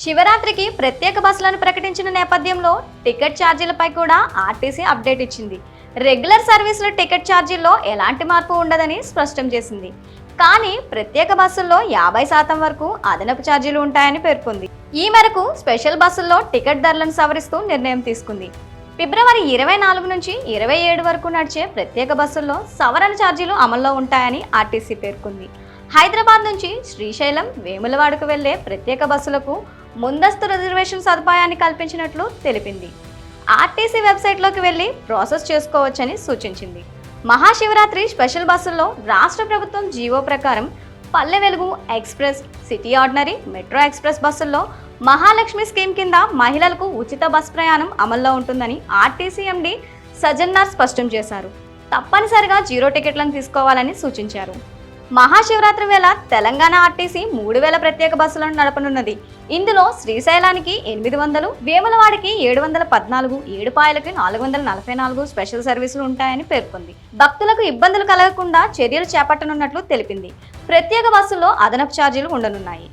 శివరాత్రికి ప్రత్యేక బస్సులను ప్రకటించిన నేపథ్యంలో టికెట్ ఛార్జీలపై కూడా ఆర్టీసీ అప్డేట్ ఇచ్చింది. రెగ్యులర్ సర్వీసుల టికెట్ ఛార్జీల్లో ఎలాంటి మార్పు ఉండదని స్పష్టం చేసింది. కానీ ప్రత్యేక బస్సుల్లో యాభై శాతం వరకు అదనపు ఛార్జీలు ఉంటాయని పేర్కొంది. ఈ మేరకు స్పెషల్ బస్సుల్లో టికెట్ ధరలను సవరిస్తూ నిర్ణయం తీసుకుంది. ఫిబ్రవరి ఇరవై నాలుగు నుంచి ఇరవై ఏడు వరకు నడిచే ప్రత్యేక బస్సుల్లో సవరణ ఛార్జీలు అమల్లో ఉంటాయని ఆర్టీసీ పేర్కొంది. హైదరాబాద్ నుంచి శ్రీశైలం వేములవాడకు వెళ్ళే ప్రత్యేక బస్సులకు ముందస్తు రిజర్వేషన్ సదుపాయాన్ని కల్పించినట్లు తెలిపింది. ఆర్టీసీ వెబ్సైట్లోకి వెళ్ళి ప్రాసెస్ చేసుకోవచ్చని సూచించింది. మహాశివరాత్రి స్పెషల్ బస్సుల్లో రాష్ట్ర ప్రభుత్వం జీవో ప్రకారం Palle Velugu express city ordinary metro express బస్సుల్లో మహాలక్ష్మి స్కీమ్ కింద మహిళలకు ఉచిత బస్ ప్రయాణం అమల్లో ఉంటుందని ఆర్టీసీ ఎండీ సజన్నార్ స్పష్టం చేశారు. తప్పనిసరిగా జీరో టికెట్లను తీసుకోవాలని సూచించారు. మహాశివరాత్రి వేళ తెలంగాణ ఆర్టీసీ మూడు వేల ప్రత్యేక బస్సులను నడపనున్నది. ఇందులో శ్రీశైలానికి ఎనిమిది వందలు వేములవాడికి ఏడు వందల పద్నాలుగు ఏడుపాయలకి నాలుగు వందల నలభై నాలుగు స్పెషల్ సర్వీసులు ఉంటాయని పేర్కొంది. భక్తులకు ఇబ్బందులు కలగకుండా చర్యలు చేపట్టనున్నట్లు తెలిపింది. ప్రత్యేక బస్సుల్లో అదనపు ఛార్జీలు ఉండనున్నాయి.